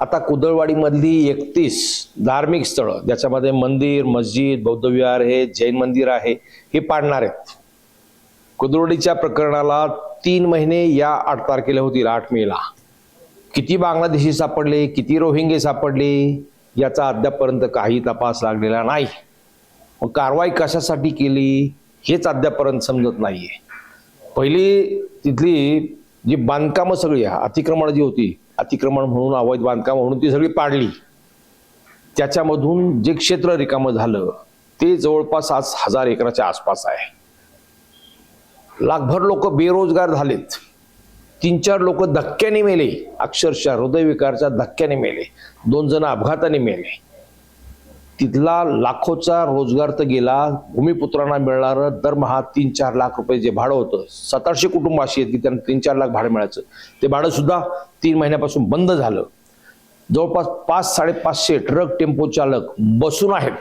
आता कुदळवाडीमधली एकतीस धार्मिक स्थळं ज्याच्यामध्ये मंदिर मस्जिद बौद्धविहार हे जैन मंदिर आहे हे पाडणार आहेत. कुदळवाडीच्या प्रकरणाला तीन महिने या आठ तारखेला होतील आठ मेला. किती बांगलादेशी सापडले किती रोहिंगे सापडले याचा अद्यापपर्यंत काही तपास लागलेला नाही. मग कारवाई कशासाठी केली हेच अद्यापपर्यंत समजत नाहीये. पहिली तिथली जी बांधकामं सगळी अतिक्रमण जी होती अतिक्रमण म्हणून अवैध बांधकाम म्हणून ती सगळी पाडली. त्याच्यामधून जे क्षेत्र रिकामं झालं ते जवळपास आज हजार एकराच्या आसपास आहे. लाखभर लोक बेरोजगार झालेत. तीन चार लोक धक्क्याने मेले. अक्षरशः हृदयविकारच्या धक्क्याने मेले. दोन जण अपघाताने मेले. तिथला लाखोचा रोजगार तर गेला भूमिपुत्रांना मिळणारं दरमहा तीन चार लाख रुपये जे भाडं होतं सतराशे कुटुंब अशी आहेत की त्यांना तीन चार लाख भाडं मिळायचं. ते भाडं सुद्धा तीन महिन्यापासून बंद झालं. जवळपास पाच साडेपाचशे ट्रक टेम्पो चालक बसून आहेत.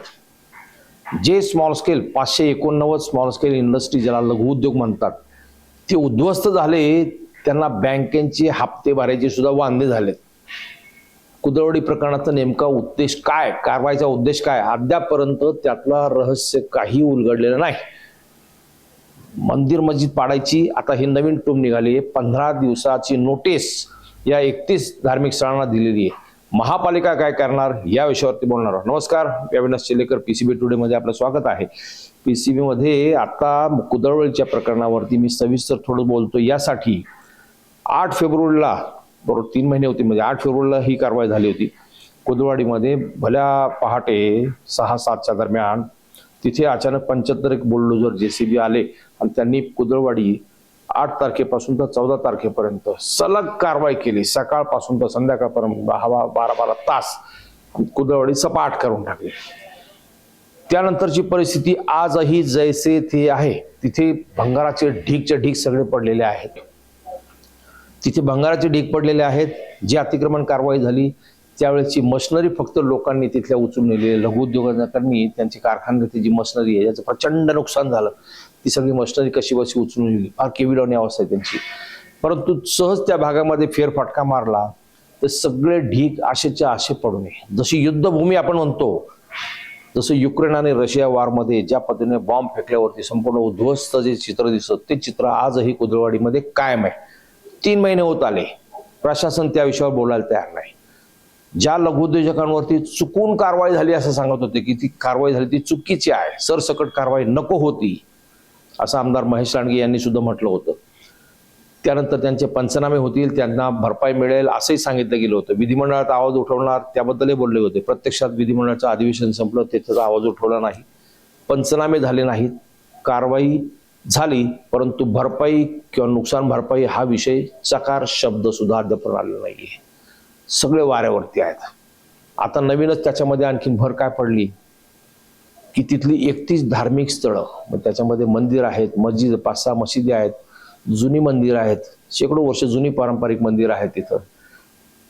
जे स्मॉल स्केल पाचशे एकोणनव्वद स्मॉल स्केल इंडस्ट्री ज्याला लघु उद्योग म्हणतात ते उद्ध्वस्त झाले त्यांना बँकेचे हप्ते भरायचे सुद्धा वांदे झालेत. कुदळवडी प्रकरणाचा नेमका उद्देश काय कारवाईचा उद्देश काय अद्यापर्यंत त्यातला रहस्य काही उलगडलेलं नाही. मंदिर मस्जिद पाडायची आता ही नवीन टूम निघाली आहे. पंधरा दिवसाची नोटीस या एकतीस धार्मिक स्थळांना दिलेली आहे. महापालिका काय करणार या विषयावरती बोलणार आहोत. नमस्कार मी अविनाश चिलेकर पीसीबी टुडे मध्ये आपलं स्वागत आहे. पीसीबी मध्ये आता कुदळवळीच्या प्रकरणावरती मी सविस्तर थोडं बोलतो यासाठी आठ फेब्रुवारीला बरोबर तीन महिने होते. म्हणजे आठ फेब्रुवारीला ही कारवाई झाली होती. कुदवाडीमध्ये भल्या पहाटे सहा सातच्या दरम्यान तिथे अचानक पंच्याहत्तर एक बुलडोजर जेसीबी आले आणि त्यांनी कुदळवाडी आठ तारखेपासून तर चौदा तारखेपर्यंत सलग कारवाई केली. सकाळपासून तर संध्याकाळपर्यंत हवा बारा बारा तास कुदळवाडी सपाट करून टाकली. त्यानंतरची परिस्थिती आजही जैसे थे आहे. तिथे भंगाराचे ढीकचे ढीक सगळे पडलेले आहेत. तिथे भंगाराचे ढीक पडलेले आहेत. जी अतिक्रमण कारवाई झाली त्यावेळेची मशनरी फक्त लोकांनी तिथल्या उचलून दिलेली लघु उद्योगांनी त्यांची कारखान्यातली जी मशनरी आहे याचं प्रचंड नुकसान झालं. ती सगळी मशनरी कशी बशी उचलून नेली? फार केविलवणी अवस्था आहे त्यांची. परंतु सहज त्या भागामध्ये फेरफटका मारला तर सगळे ढीक आशेच्या आशे पडू नये. जशी युद्धभूमी आपण म्हणतो जसं युक्रेन आणि रशिया वारमध्ये ज्या पद्धतीने बॉम्ब फेकल्यावरती संपूर्ण उद्ध्वस्त जे चित्र दिसत ते चित्र आजही कुदळवाडीमध्ये कायम आहे. तीन महिने होत आले. प्रशासन त्या विषयावर बोलायला तयार नाही. ज्या लघुउद्योजकांवरती चुकून कारवाई झाली असं सांगत होते की ती कारवाई झाली ती चुकीची आहे सरसकट कारवाई नको होती असं आमदार महेश लांडगे यांनी सुद्धा म्हटलं होतं. त्यानंतर त्यांचे पंचनामे होतील त्यांना भरपाई मिळेल असंही सांगितलं गेलं होतं. विधिमंडळात आवाज उठवणार त्याबद्दलही बोलले होते. प्रत्यक्षात विधिमंडळाचं अधिवेशन संपलं तिथं आवाज उठवला नाही. पंचनामे झाले नाहीत. कारवाई झाली परंतु भरपाई किंवा नुकसान भरपाई हा विषय चकार शब्द सुद्धा अद्याप आलेला नाहीये. सगळे वाऱ्यावरती आहेत. आता नवीनच त्याच्यामध्ये आणखी भर काय पडली? की तिथली एकतीस धार्मिक स्थळं मग त्याच्यामध्ये मंदिर आहेत मस्जिद पाच सहा मशिदी आहेत जुनी मंदिर आहेत शेकडो वर्ष जुनी पारंपरिक मंदिर आहेत तिथं.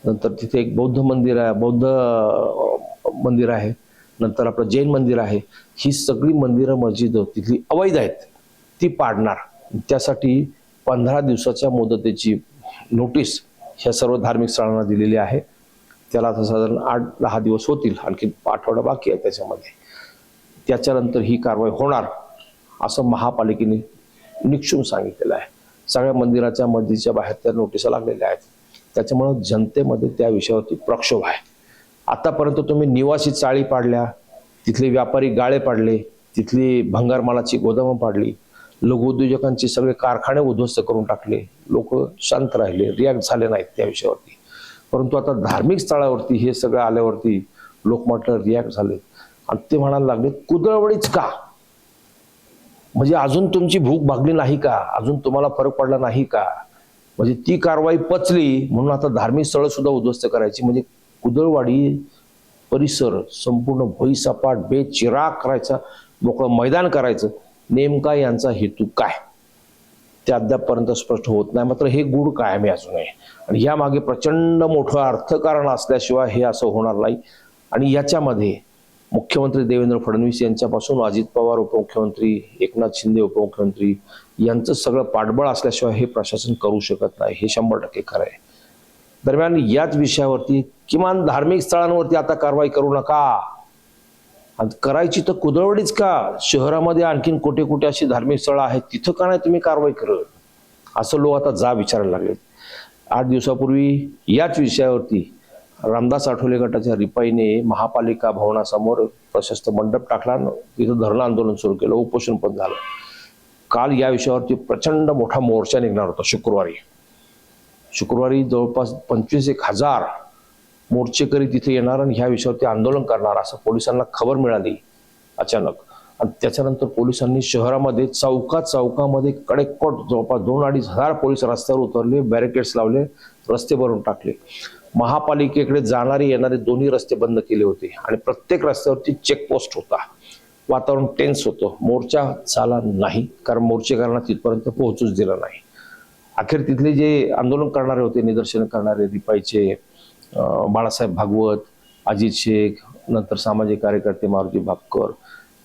नंतर तिथे एक बौद्ध मंदिर आहे बौद्ध मंदिर आहे. नंतर आपलं जैन मंदिर आहे. ही सगळी मंदिरं मस्जिद तिथली अवैध आहेत. ती पाडणार. त्यासाठी पंधरा दिवसाच्या मुदतीची नोटीस ह्या सर्व धार्मिक स्थळांना दिलेली आहे. त्याला आता साधारण आठ दहा दिवस होतील आणखी आठवडा बाकी आहे त्याच्यामध्ये. त्याच्यानंतर ही कारवाई होणार असं महापालिकेने निक्षून सांगितलेलं आहे. सगळ्या मंदिराच्या मस्जिदच्या बाहेर त्या नोटिसा लागलेल्या आहेत. त्याच्यामुळं जनतेमध्ये त्या विषयावरती प्रक्षोभ आहे. आतापर्यंत तुम्ही निवासी चाळी पाडल्या तिथले व्यापारी गाळे पाडले तिथली भंगारमालाची गोदामं पाडली लघुउद्योजकांचे सगळे कारखाने उद्ध्वस्त करून टाकले. लोक शांत राहिले रिॲक्ट झाले नाहीत त्या विषयावरती. परंतु आता धार्मिक स्थळावरती हे सगळं आल्यावरती लोक म्हटलं रिॲक्ट झाले. आणि ते म्हणायला लागले कुदळवडीच का? म्हणजे अजून तुमची भूक भागली नाही का? अजून तुम्हाला फरक पडला नाही का? म्हणजे ती कारवाई पचली म्हणून आता धार्मिक स्थळं सुद्धा उद्ध्वस्त करायची. म्हणजे कुदळवाडी परिसर संपूर्ण भुईसपाट बेचिराग करायचा मोकळं मैदान करायचं. नेमका यांचा हेतू काय? ते अद्यापपर्यंत स्पष्ट होत नाही. मात्र हे गुढ कायम आहे अजूनही आणि यामागे प्रचंड मोठं अर्थकारण असल्याशिवाय हे असं होणार नाही. आणि याच्यामध्ये मुख्यमंत्री देवेंद्र फडणवीस यांच्यापासून अजित पवार उपमुख्यमंत्री एकनाथ शिंदे उपमुख्यमंत्री यांचं सगळं पाठबळ असल्याशिवाय हे प्रशासन करू शकत नाही. हे शंभर टक्के खरं आहे. दरम्यान याच विषयावरती किमान धार्मिक स्थळांवरती आता कारवाई करू नका. करायची तर कुदळवडीच का? शहरामध्ये आणखीन कुठे कुठे अशी धार्मिक स्थळं आहेत तिथं का नाही तुम्ही कारवाई करत? असं लोक आता जा विचारायला लागलेत. आठ दिवसापूर्वी याच विषयावरती रामदास आठवले गटाच्या रिपाईने महापालिका भवनासमोर प्रशस्त मंडप टाकला तिथं धरणं आंदोलन सुरू केलं उपोषण पण झालं. काल या विषयावरती प्रचंड मोठा मोर्चा निघणार होता शुक्रवारी. शुक्रवारी जवळपास पंचवीस एक हजार मोर्चेकरी तिथे येणार आणि ह्या विषयावरती आंदोलन करणार असं पोलिसांना खबर मिळाली अचानक. आणि त्याच्यानंतर पोलिसांनी शहरामध्ये चौका चौकामध्ये कडेकोट जवळपास दोन अडीच हजार पोलीस रस्त्यावर उतरले बॅरिकेड्स लावले रस्ते भरून टाकले. महापालिकेकडे जाणारे येणारे दोन्ही रस्ते बंद केले होते आणि प्रत्येक रस्त्यावरती चेकपोस्ट होता. वातावरण टेन्स होतं. मोर्चा झाला नाही कारण मोर्चेकरांना तिथपर्यंत पोहोचूच दिलं नाही. अखेर तिथले जे आंदोलन करणारे होते निदर्शन करणारे रिपाईचे बाळासाहेब भागवत अजित शेख नंतर सामाजिक कार्यकर्ते मारुती भापकर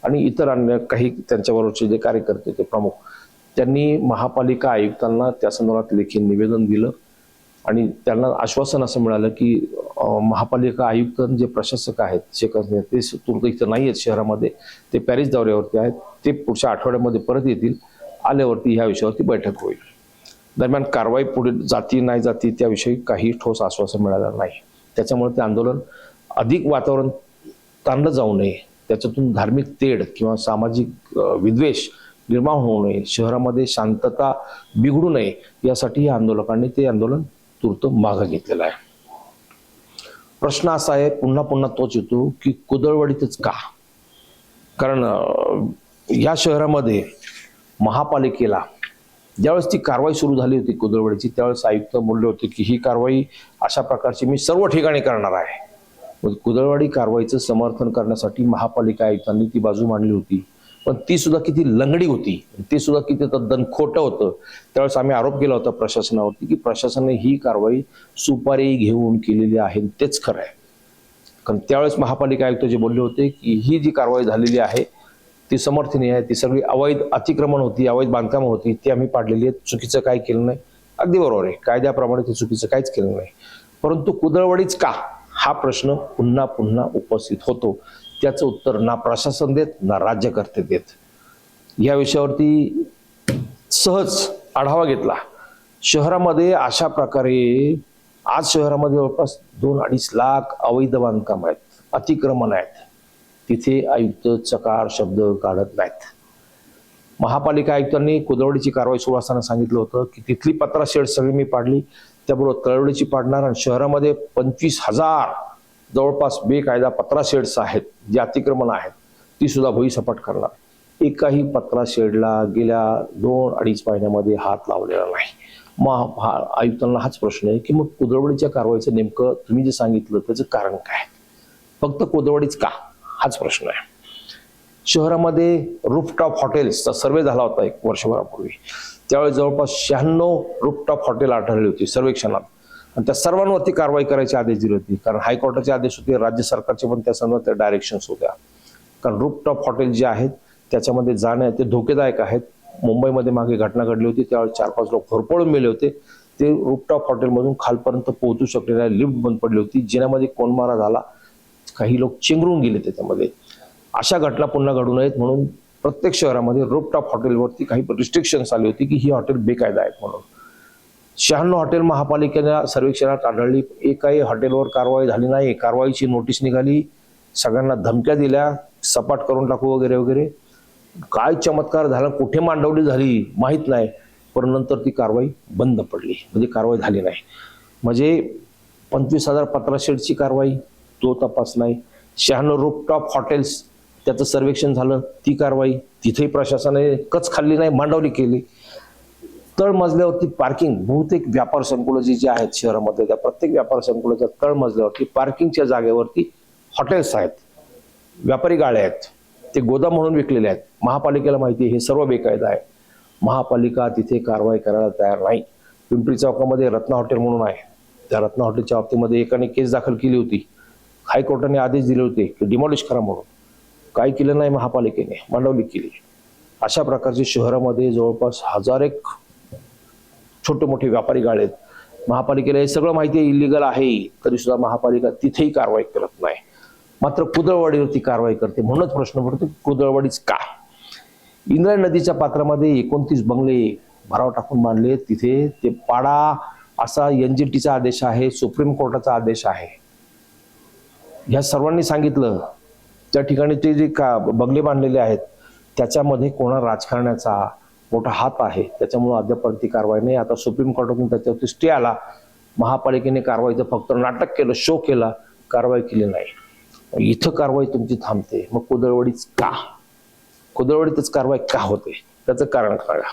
आणि इतर अन्य काही त्यांच्याबरोबरचे जे कार्यकर्ते ते प्रमुख त्यांनी महापालिका आयुक्तांना त्या संदर्भात लेखी निवेदन दिलं आणि त्यांना आश्वासन असं मिळालं की महापालिका आयुक्त जे प्रशासक आहेत शेख ते तुर्त इथं नाही आहेत शहरामध्ये ते पॅरिस दौऱ्यावरती आहेत ते पुढच्या आठवड्यामध्ये परत येतील आल्यावरती ह्या विषयावरती बैठक होईल. दरम्यान कारवाई पुढे जाती नाही जाती त्याविषयी काही ठोस आश्वासन मिळालं नाही. त्याच्यामुळे ते आंदोलन अधिक वातावरण ताणलं जाऊ नये. त्याच्यातून धार्मिक तेढ किंवा सामाजिक विद्वेष निर्माण होऊ नये. शहरामध्ये शांतता बिघडू नये यासाठी या आंदोलकांनी ते आंदोलन तूर्त मागं घेतलेलं आहे. प्रश्न असा आहे पुन्हा पुन्हा तोच येतो की कुदळवाडीतच का? कारण या शहरामध्ये महापालिकेला ज्यावेळेस ती कारवाई सुरू झाली होती कुदळवाडीची त्यावेळेस आयुक्त बोलले होते की ही कारवाई अशा प्रकारची मी सर्व ठिकाणी करणार आहे. मग कुदळवाडी कारवाईचं समर्थन करण्यासाठी महापालिका आयुक्तांनी ती बाजू मांडली होती. पण ती सुद्धा किती लंगडी होती. ते सुद्धा किती तद्दन खोटं होतं. त्यावेळेस आम्ही आरोप केला होता प्रशासनावरती की प्रशासनाने ही कारवाई सुपारी घेऊन केलेली आहे तेच खरं आहे. कारण त्यावेळेस महापालिका आयुक्त जे बोलले होते की ही जी कारवाई झालेली आहे ती समर्थनीय आहे ती सगळी अवैध अतिक्रमण होती अवैध बांधकामं होती ती आम्ही पाडलेली आहेत. चुकीचं काय केलं नाही. अगदी बरोबर आहे. कायद्याप्रमाणे ते चुकीचं काहीच केलं नाही. परंतु कुदळवडीच का? हा प्रश्न पुन्हा पुन्हा उपस्थित होतो. त्याचं उत्तर ना प्रशासन देत ना राज्यकर्ते देत. या विषयावरती सहज आढावा घेतला. शहरामध्ये अशा प्रकारे आज शहरामध्ये जवळपास दोन अडीच लाख अवैध बांधकाम आहेत अतिक्रमण आहेत. तिथे आयुक्त चकार शब्द काढत नाहीत. महापालिका आयुक्तांनी कुदवडीची कारवाई सुरू असताना सांगितलं होतं की तिथली पत्रा शेड सगळी मी पाडली. त्याबरोबर तळवडीची पाडणार आणि शहरामध्ये पंचवीस हजार जवळपास बेकायदा पत्रा शेड्स आहेत जे अतिक्रमण आहेत ती सुद्धा भुईसपाट करणार. एकाही पत्रा शेडला गेल्या दोन अडीच महिन्यामध्ये हात लावलेला नाही. मग हा आयुक्तांना हाच प्रश्न आहे की मग कुदळवडीच्या कारवाईचं नेमकं तुम्ही जे सांगितलं त्याचं कारण काय? फक्त कोदवडीच का? हाच प्रश्न आहे. शहरामध्ये रूफटॉप हॉटेल्सचा सर्वे झाला होता एक वर्षभरापूर्वी. त्यावेळी जवळपास शहाण्णव रूफटॉप हॉटेल आढळली होती सर्वेक्षणात. आणि त्या सर्वांवरती कारवाई करायचे आदेश दिले होते. कारण हायकोर्टाचे आदेश होते राज्य सरकारचे पण त्या संदर्भात डायरेक्शन्स होत्या. कारण रूफटॉप हॉटेल जे आहेत त्याच्यामध्ये जाणं ते धोकेदायक आहेत. मुंबईमध्ये मागे घटना घडली होती त्यावेळी चार पाच लोक होरपळून मेले होते. ते रूफटॉप हॉटेलमधून खालपर्यंत पोहोचू शकले नाही लिफ्ट बंद पडली होती. जिन्यामध्ये कोणमारा झाला काही लोक चिंगरून गेले त्याच्यामध्ये. अशा घटना पुन्हा घडू नयेत म्हणून प्रत्येक शहरामध्ये रोपटॉप हॉटेलवरती काही रिस्ट्रिक्शन्स आली होती की ही हॉटेल बेकायदा आहेत म्हणून. शहाण्णव हॉटेल महापालिकेला सर्वेक्षणात आढळली. एकाही हॉटेलवर कारवाई झाली नाही. कारवाईची नोटीस निघाली. सगळ्यांना धमक्या दिल्या. सपाट करून टाकू वगैरे वगैरे. काय चमत्कार झाला कुठे मांडवली झाली माहीत नाही. पण नंतर ती कारवाई बंद पडली. म्हणजे कारवाई झाली नाही. म्हणजे पंचवीस हजार पत्राशेडची कारवाई. तो तपास नाही. शहाण्णव रूपटॉप हॉटेल्स त्याचं सर्वेक्षण झालं ती कारवाई तिथेही प्रशासनाने कच खाल्ली नाही मांडवली केली. तळ मजल्यावरती पार्किंग बहुतेक व्यापार संकुलं जी जी आहेत शहरामध्ये त्या प्रत्येक व्यापार संकुलाच्या तळमजल्यावरती पार्किंगच्या जागेवरती हॉटेल्स आहेत. व्यापारी गाड्या आहेत. ते गोदाम म्हणून विकलेले आहेत. महापालिकेला माहिती आहे हे सर्व बेकायदा आहे. महापालिका तिथे कारवाई करायला तयार नाही. पिंपरी चौकामध्ये रत्ना हॉटेल म्हणून आहे. त्या रत्ना हॉटेलच्या बाबतीमध्ये एकाने केस दाखल केली होती. हायकोर्टाने आदेश दिले होते की डिमॉलिश करा म्हणून. काय केलं नाही महापालिकेने मांडवली केली. अशा प्रकारचे शहरामध्ये जवळपास हजार एक छोटे मोठे व्यापारी गाळे आहेत. महापालिकेला हे सगळं माहिती आहे इलिगल आहे. तरी सुद्धा महापालिका तिथेही कारवाई करत नाही. मात्र कुदळवाडीवरती कारवाई करते म्हणूनच प्रश्न पडतो की कुदळवाडीच का? इंद्राय नदीच्या पात्रामध्ये एकोणतीस बंगले भराव टाकून मांडले तिथे ते पाडा असा एनजीटीचा आदेश आहे सुप्रीम कोर्टाचा आदेश आहे. ह्या सर्वांनी सांगितलं त्या ठिकाणी ते जे का बंगले बांधलेले आहेत त्याच्यामध्ये कोणा राजकारण्याचा मोठा हात आहे. त्याच्यामुळे अद्यापर्यंत ती कारवाई नाही. आता सुप्रीम कोर्टातून त्याच्यावरती स्टे आला. महापालिकेने कारवाईचं फक्त नाटक केलं शो केला. कारवाई केली नाही. इथं कारवाई तुमची थांबते. मग कुदळवडीच का? कुदळवडीतच कारवाई का होते? त्याचं कारण कळा.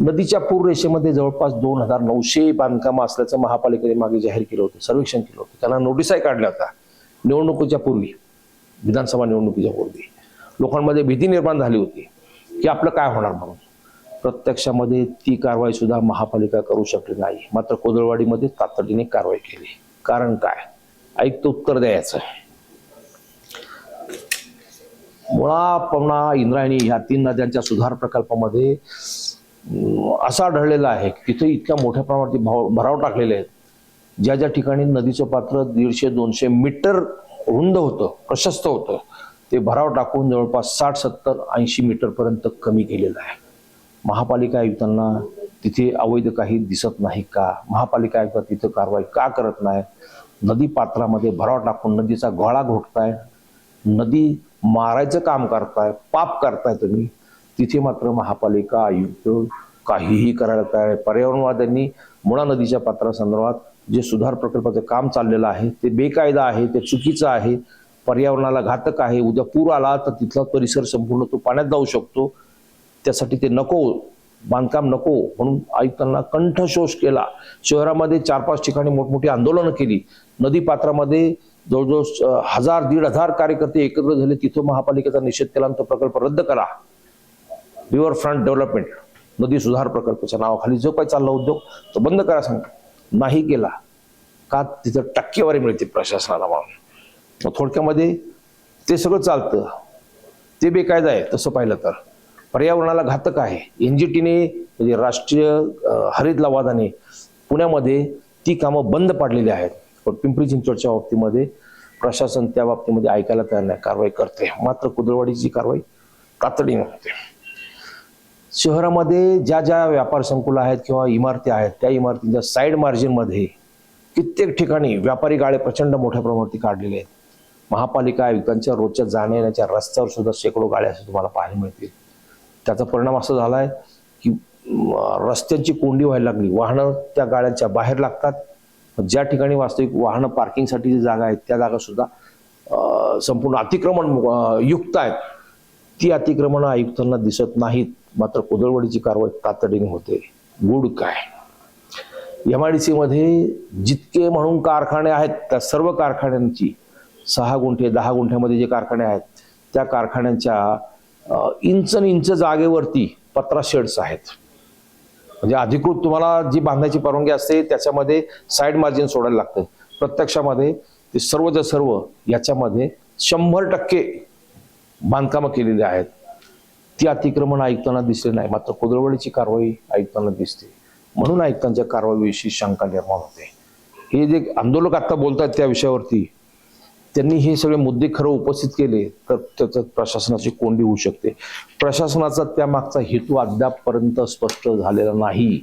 नदीच्या पूर रेषेमध्ये जवळपास दोन हजार नऊशे बांधकामं असल्याचं महापालिकेने मागे जाहीर केलं होतं सर्वेक्षण केलं होतं. त्यांना नोटिसाही काढल्या होत्या. निवडणुकीच्या पूर्वी विधानसभा निवडणुकीच्या पूर्वी लोकांमध्ये भीती निर्माण झाली होती की आपलं काय होणार म्हणून. प्रत्यक्षामध्ये ती कारवाई सुद्धा महापालिका करू शकली नाही. मात्र कोदळवाडीमध्ये तातडीने कारवाई केली. कारण काय? ऐकतं उत्तर द्यायचं मुळा पवना इंद्रायणी ह्या तीन नद्यांच्या सुधार प्रकल्पामध्ये असा असं आढळलेलं आहे की तिथे इतक्या मोठ्या प्रमाणात भाव भराव टाकलेले आहेत. ज्या ज्या ठिकाणी नदीचं पात्र दीडशे दोनशे मीटर रुंद होतं प्रशस्त होतं ते भराव टाकून जवळपास साठ सत्तर ऐंशी मीटरपर्यंत कमी केलेलं आहे. महापालिका आयुक्तांना तिथे अवैध काही दिसत नाही का? महापालिका आयुक्त तिथं कारवाई का करत नाही नदी पात्रामध्ये भराव टाकून नदीचा गोळा घोटताय नदी मारायचं काम करताय पाप करताय तुम्ही तिथे मात्र महापालिका आयुक्त काहीही करायला तयार आहे पर्यावरणवाद्यांनी मुळा नदीच्या पात्रासंदर्भात जे सुधार प्रकल्पाचं काम चाललेलं आहे ते बेकायदा आहे ते चुकीचं आहे पर्यावरणाला घातक आहे उद्या पूर आला तर तिथला परिसर संपूर्ण तो पाण्यात जाऊ शकतो. त्यासाठी ते नको बांधकाम नको म्हणून आयुक्तांना कंठशोष केला. शहरामध्ये चार पाच ठिकाणी मोठमोठी आंदोलनं केली. नदी पात्रामध्ये जवळजवळ हजार दीड हजार कार्यकर्ते एकत्र झाले. तिथं महापालिकेचा निषेध केला आणि तो प्रकल्प रद्द करा. रिव्हर फ्रंट डेव्हलपमेंट नदी सुधार प्रकल्पाच्या नावाखाली जो काही चालला उद्योग तो बंद करा सांगा. नाही केला का तिथं टक्केवारी मिळते प्रशासनाला म्हणून? मग थोडक्यामध्ये ते सगळं चालतं. ते बेकायदा आहे तसं पाहिलं तर. पर्यावरणाला घातक आहे. एनजीटीने म्हणजे राष्ट्रीय हरित लवादाने पुण्यामध्ये ती कामं बंद पाडलेली आहेत. पण पिंपरी चिंचवडच्या बाबतीमध्ये प्रशासन त्या बाबतीमध्ये ऐकायला तयार नाही. कारवाई करते. मात्र कुदळवाडीची कारवाई तातडीने होते. शहरामध्ये ज्या ज्या व्यापार संकुल आहेत किंवा इमारती आहेत त्या इमारतींच्या साईड मार्जिनमध्ये कित्येक ठिकाणी व्यापारी गाळे प्रचंड मोठ्या प्रमाणावरती काढलेले आहेत. महापालिका आयुक्तांच्या रोजच्या जाण्या येण्याच्या रस्त्यावर सुद्धा शेकडो गाड्या असं तुम्हाला पाहायला मिळतील. त्याचा परिणाम असा झाला आहे की रस्त्यांची कोंडी व्हायला लागली. वाहनं त्या गाड्यांच्या बाहेर लागतात. ज्या ठिकाणी वास्तविक वाहनं पार्किंगसाठी जी जागा आहेत त्या जागा सुद्धा संपूर्ण अतिक्रमण युक्त आहेत. ती अतिक्रमण आयुक्तांना दिसत नाहीत. मात्र कुदळवडीची कारवाई तातडीने होते. गुड काय? एम आय डी मध्ये जितके म्हणून कारखाने आहेत त्या सर्व कारखान्यांची सहा गुंठे दहा गुंठ्यामध्ये जे कारखाने आहेत त्या कारखान्यांच्या इंच इंच जागेवरती पत्रा शेड्स आहेत. म्हणजे अधिकृत तुम्हाला जी बांधण्याची परवानगी असते त्याच्यामध्ये साईड मार्जिन सोडायला लागतं. प्रत्यक्षामध्ये ते सर्वच्या सर्व याच्यामध्ये शंभर टक्के बांधकामं केलेली आहेत. ती अतिक्रमण आयुक्तांना दिसले नाही. मात्र कुदळवडीची कारवाई आयुक्तांना दिसते. म्हणून आयुक्तांच्या कारवाईविषयी शंका निर्माण होते. हे जे आंदोलक आता बोलतात त्या विषयावरती त्यांनी हे सगळे मुद्दे खरं उपस्थित केले तर त्याचं प्रशासनाची कोंडी होऊ शकते. प्रशासनाचा त्या मागचा हेतू अद्यापपर्यंत स्पष्ट झालेला नाही.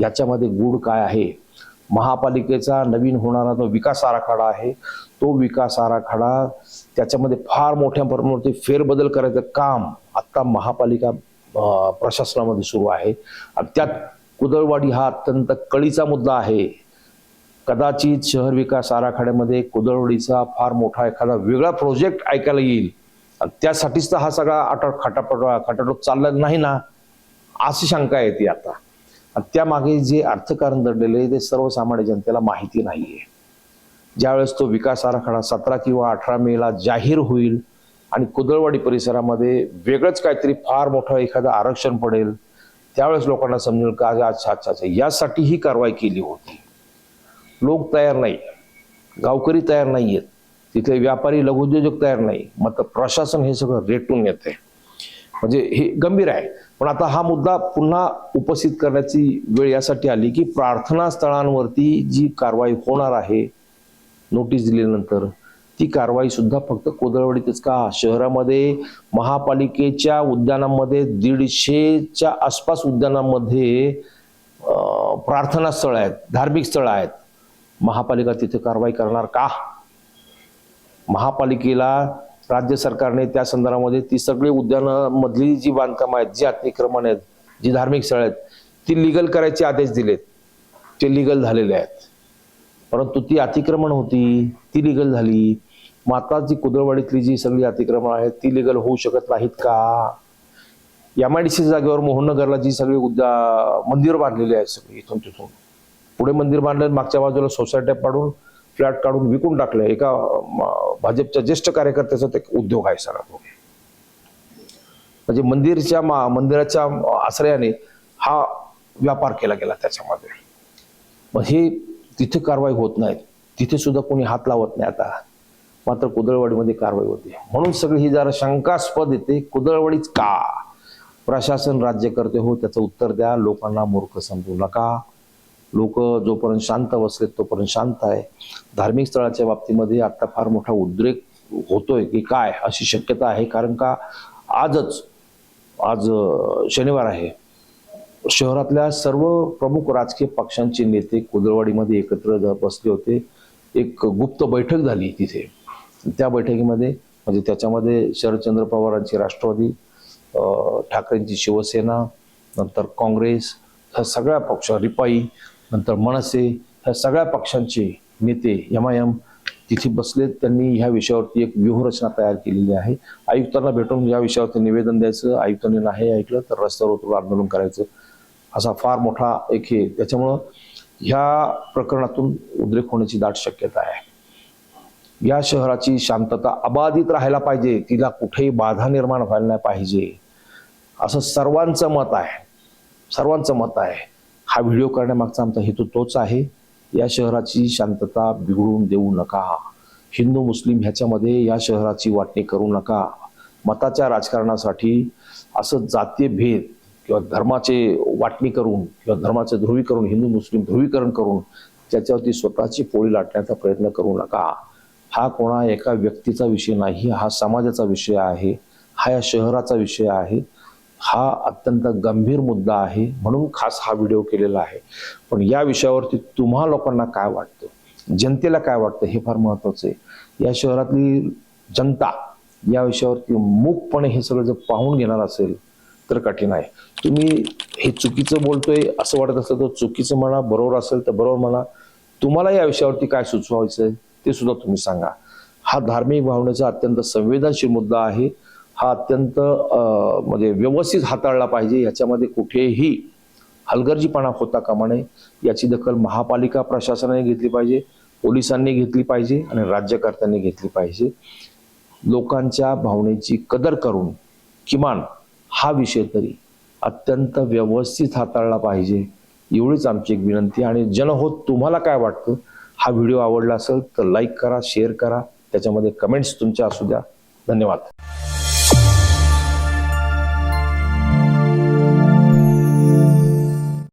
याच्यामध्ये गूढ काय आहे? महापालिकेचा नवीन होणारा जो विकास आराखडा आहे तो विकास आराखडा त्याच्यामध्ये फार मोठ्या प्रमाणावरती फेरबदल करायचं काम आत्ता महापालिका प्रशासनामध्ये सुरू आहे. आणि त्यात कुदळवाडी हा अत्यंत कळीचा मुद्दा आहे. कदाचित शहर विकास आराखड्यामध्ये कुदळवाडीचा फार मोठा एखादा वेगळा प्रोजेक्ट ऐकायला येईल. आणि त्यासाठीच तर हा सगळा आटा खटापट खाटाटोप चालला नाही ना? अशी शंका येते आता. त्यामागे जे अर्थकारण दडलेलं आहे ते सर्वसामान्य जनतेला माहिती नाहीये. ज्यावेळेस तो विकास आराखडा सतरा किंवा अठरा मेला जाहीर होईल आणि कुदळवाडी परिसरामध्ये वेगळंच काहीतरी फार मोठं एखादं आरक्षण पडेल त्यावेळेस लोकांना समजेल का अच्छा अच्छा अच्छा यासाठी ही कारवाई केली होती. लोक तयार नाही गावकरी तयार नाही आहेत तिथले व्यापारी लघुउद्योजक तयार नाही मात्र प्रशासन हे सगळं रेटून येते म्हणजे हे गंभीर आहे. पण आता हा मुद्दा पुन्हा उपस्थित करण्याची वेळ यासाठी आली की प्रार्थना स्थळांवरती जी कारवाई होणार आहे नोटीस दिल्यानंतर ती कारवाई सुद्धा फक्त कोदळवडीतच का? शहरामध्ये महापालिकेच्या उद्यानामध्ये दीडशेच्या आसपास उद्यानामध्ये प्रार्थना स्थळ आहेत धार्मिक स्थळं आहेत. महापालिका तिथे कारवाई करणार का? महापालिकेला राज्य सरकारने त्या संदर्भामध्ये ती सगळी उद्यानामधली जी बांधकामं आहेत जी अतिक्रमण आहेत जी धार्मिक स्थळं आहेत ती लिगल करायचे आदेश दिलेत. ते लिगल झालेले आहेत. परंतु ती अतिक्रमण होती ती लिगल झाली. मग आता जी कुदळवाडीतली जी सगळी अतिक्रमण आहेत ती लिगल होऊ शकत नाहीत का? एमआयडीसी जागेवर मोहननगरला जी सगळी उद्या मंदिर बांधलेली आहेत सगळी इथून तिथून. पुढे मंदिर बांधलं मागच्या बाजूला सोसायट्या पाडून फ्लॅट काढून विकून टाकले एका भाजपच्या ज्येष्ठ कार्यकर्त्याचा ते उद्योग आहे सर तो म्हणजे मंदिरच्या मा- मंदिराच्या आश्रयाने हा व्यापार केला गेला त्याच्यामध्ये. मग हे तिथे कारवाई होत नाही. तिथे सुद्धा कोणी हात लावत नाही आता. मात्र कुदळवाडीमध्ये कारवाई होते. म्हणून सगळी ही जरा शंकास्पद येते कुदळवाडीच का? प्रशासन राज्य करते हो त्याचं उत्तर द्या. लोकांना मूर्ख समजू नका. लोक जोपर्यंत शांत बसलेत तोपर्यंत शांत आहे. धार्मिक स्थळाच्या बाबतीमध्ये आता फार मोठा उद्रेक होतोय की काय अशी शक्यता आहे? कारण का आजच आज शनिवार आहे. शहरातल्या सर्व प्रमुख राजकीय पक्षांचे नेते कुदळवाडीमध्ये एकत्र बसले होते. एक गुप्त बैठक झाली तिथे. त्या बैठकीमध्ये म्हणजे त्याच्यामध्ये शरदचंद्र पवारांची राष्ट्रवादी ठाकरेंची शिवसेना नंतर काँग्रेस ह्या सगळ्या पक्ष रिपाई नंतर मनसे ह्या सगळ्या पक्षांचे नेते एम आय एम तिथे बसले त्यांनी ह्या विषयावरती एक व्यूहरचना तयार केलेली आहे. आयुक्तांना भेटून या विषयावरती निवेदन द्यायचं. आयुक्तांनी नाही ऐकलं तर रस्त्यावर उतरून आंदोलन करायचं. असा फार मोठा एक हे. त्याच्यामुळं ह्या प्रकरणातून उद्रेक होण्याची दाट शक्यता आहे. या शहराची शांतता अबाधित राहायला पाहिजे. तिला कुठेही बाधा निर्माण व्हायला नाही पाहिजे. असं सर्वांचं मत आहे. सर्वांचं मत आहे. हा व्हिडिओ करण्यामागचा आमचा हेतू तोच आहे. या शहराची शांतता बिघडून देऊ नका. हिंदू मुस्लिम ह्याच्यामध्ये या शहराची वाटणी करू नका. मताच्या राजकारणासाठी असं जातीय भेद किंवा धर्माचे वाटणी करून किंवा धर्माचे ध्रुवीकरण हिंदू मुस्लिम ध्रुवीकरण करून त्याच्यावरती स्वतःची पोळी लाटण्याचा प्रयत्न करू नका. हा कोणा एका व्यक्तीचा विषय नाही हा समाजाचा विषय आहे हा या शहराचा विषय आहे. हा अत्यंत गंभीर मुद्दा आहे म्हणून खास हा व्हिडिओ केलेला आहे. पण या विषयावरती तुम्हा लोकांना काय वाटतं? जनतेला काय वाटतं हे फार महत्वाचं आहे. या शहरातली जनता या विषयावरती मूकपणे हे सगळं जर पाहून घेणार असेल तर कठीण आहे. तुम्ही हे चुकीचं बोलतोय असं वाटत असलं तर चुकीचं म्हणा बरोबर असेल तर बरोबर म्हणा तुम्हाला या विषयावरती काय सुचवायचं ते सुद्धा तुम्ही सांगा. हा धार्मिक भावनेचा अत्यंत संवेदनशील मुद्दा आहे. हा अत्यंत म्हणजे व्यवस्थित हाताळला पाहिजे. याच्यामध्ये कुठेही हलगर्जीपणा होता कामा नये. याची दखल महापालिका प्रशासनाने घेतली पाहिजे पोलिसांनी घेतली पाहिजे आणि राज्यकर्त्यांनी घेतली पाहिजे. लोकांच्या भावनेची कदर करून किमान हा विषय तरी अत्यंत व्यवस्थित हाताळला पाहिजे एवढीच आमची एक विनंती आणि जनहोत तुम्हाला काय वाटतं? हा व्हिडिओ आवडला असेल तर लाईक करा शेअर करा. त्याच्यामध्ये कमेंट्स तुमच्या असू द्या. धन्यवाद.